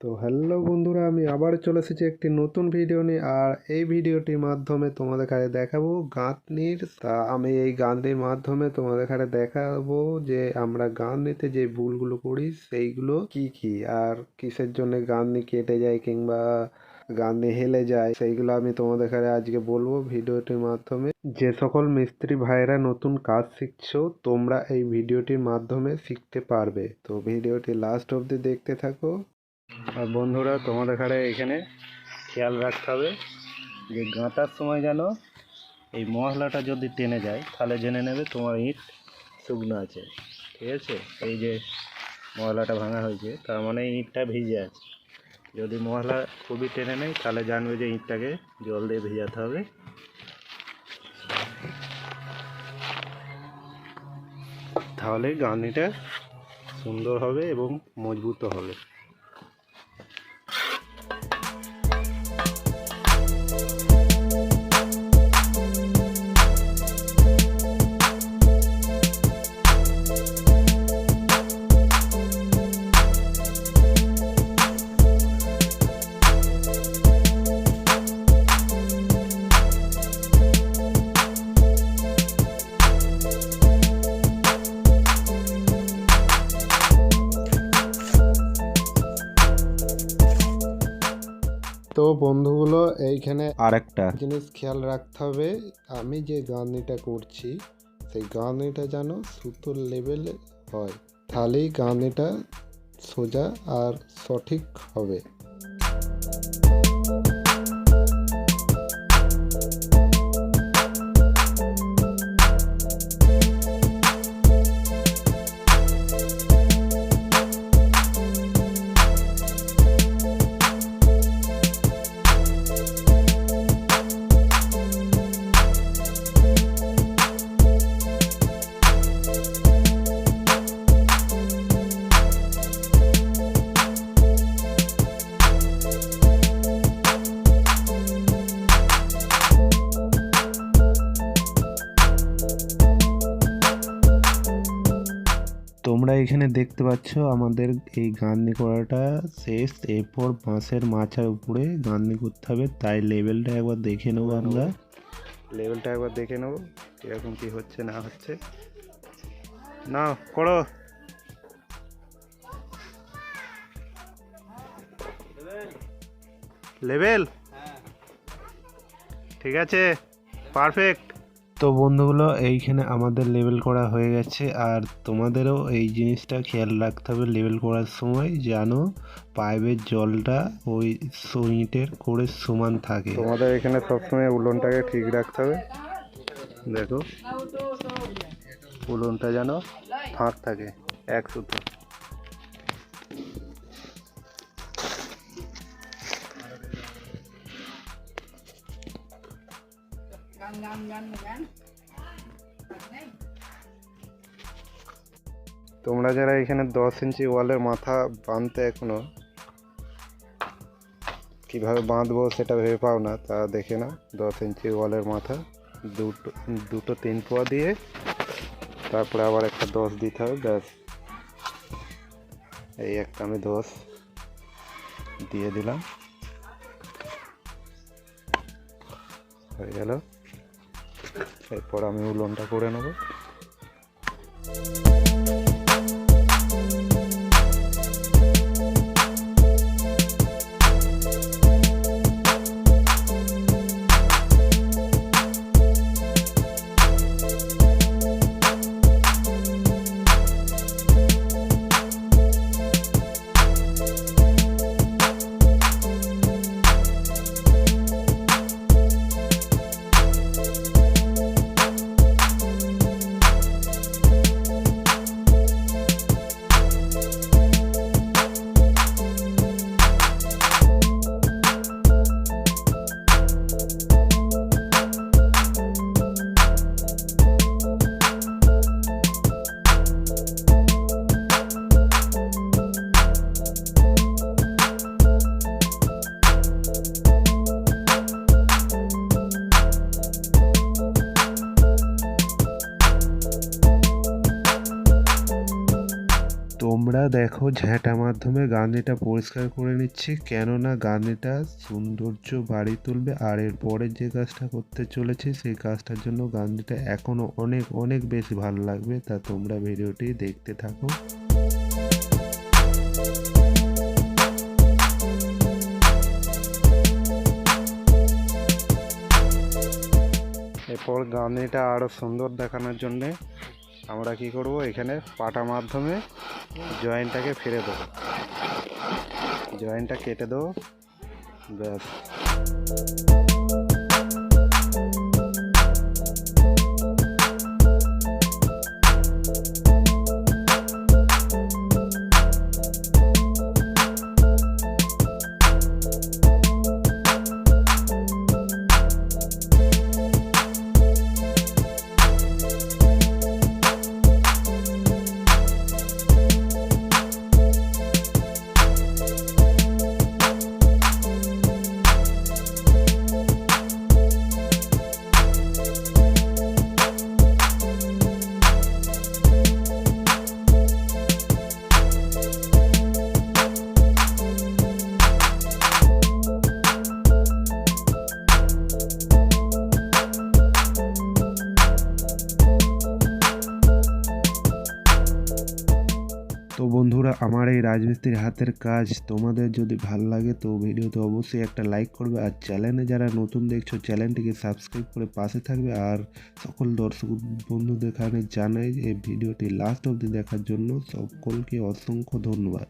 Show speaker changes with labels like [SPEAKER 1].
[SPEAKER 1] তো হ্যালো বন্ধুরা, আমি আবার চলে এসেছি একটি নতুন ভিডিও নিয়ে, আর এই ভিডিওটির মাধ্যমে তোমাদের কাছে দেখাবো গাঁথনির। তা আমি এই গাঁথনির মাধ্যমে তোমাদের কাছে দেখাবো যে আমরা গাঁথনিতে যে ভুলগুলো করি, সেইগুলো কি কি, আর কিসের জন্য গাঁথনি কেটে যায় কিংবা গাঁথনি হেলে যায়, সেইগুলো আমি তোমাদের কাছে আজকে বলব ভিডিওটির মাধ্যমে। যে সকল মিস্ত্রি ভাইরা নতুন কাজ শিখছো, তোমরা এই ভিডিওটির মাধ্যমে শিখতে পারবে। তো ভিডিওটি লাস্ট অবধি দেখতে থাকো। আর বন্ধুরা, তোমাদের ঘরে এখানে খেয়াল রাখতে হবে যে গাঁথার সময় যেন এই মশলাটা যদি টেনে যায়, তাহলে জেনে নেবে তোমার ইট শুকনো আছে। ঠিক আছে? এই যে মশলাটা ভাঙা হয়েছে, তার মানে ইটটা ভিজে আছে। যদি মশলা খুবই টেনে নেয়, তাহলে জানবে যে ইটটাকে জল দিয়ে ভিজাতে হবে। তাহলে গাঁথনিটা সুন্দর হবে এবং মজবুত হবে। তো বন্ধুগুলো এইখানে আরেকটা। জিনিস খেয়াল রাখতে হবে আমি যে গানিটা করছি সেই গানিটা যেন সুতোর লেভেলে হয় তাহলেই গানিটা সোজা আর সঠিক হবে। তোমরা এখানে দেখতে পাচ্ছ আমাদের এই গান্নি করাটা শেষ। এরপর বাঁশের মাচার উপরে গান্নি করতে হবে। তাই লেভেলটা একবার দেখে নেব আমরা। লেভেলটা একবার দেখে নেব কীরকম কি হচ্ছে না হচ্ছে। না করো। লেভেল ঠিক আছে। পারফেক্ট। তো বন্ধুগুলো, এইখানে আমাদের লেভেল করা হয়ে গেছে। আর তোমাদেরও এই জিনিসটা খেয়াল রাখতে হবে লেভেল করার সময়, যেন পাইপের জলটা ওই সুইটের করে সমান থাকে। তোমাদের এখানে সবসময় উলনটাকে ঠিক রাখতে হবে। দেখো, উলনটা যেন ফাঁক থাকে, এক সুতো। তোমরা যারা এখানে দশ ইঞ্চি ওয়ালের মাথা বাঁধতে এখনও, কীভাবে বাঁধবো সেটা ভেবে পাও না, তা দেখে না দশ ইঞ্চি ওয়ালের মাথা, দুটো দুটো তিন পোয়া দিয়ে, তারপরে আবার একটা দশ দিতে হবে, ব্যাস। এই একটা আমি দশ দিয়ে দিলাম। হয়ে গেল। এরপর আমি উলনটা করে নেব। আমরা দেখো ঝ্যাঁটা মাধ্যমে গাঁদনিটা পরিষ্কার করে নিচ্ছি। কেননা গাঁদনিটা সৌন্দর্য বাড়ি তুলবে। আর এর পরের যে কাজটা করতে চলেছি, সেই কাজটার জন্য গাঁদনিটা এখনও অনেক অনেক বেশি ভালো লাগবে। তা তোমরা ভিডিওটি দেখতে থাকো। এরপর গাঁদনিটা আরও সুন্দর দেখানোর জন্যে আমরা কি করব? এখানে পাটা মাধ্যমে জয়েন্টটাকে ফিরে দেবো। জয়েন্টটা কেটে দেবো। ব্যাস। তো বন্ধুরা, আমার এই রাজমিস্ত্রির হাতের কাজ তোমাদের যদি ভালো লাগে তো ভিডিওতে অবশ্যই একটা লাইক করবে। আর চ্যানেলে যারা নতুন দেখছ চ্যানেলটিকে সাবস্ক্রাইব করে পাশে থাকবে। আর সকল দর্শক বন্ধুদের কারণে জানাই এই ভিডিওটি লাস্ট অবধি দেখার জন্য সকলকে অসংখ্য ধন্যবাদ।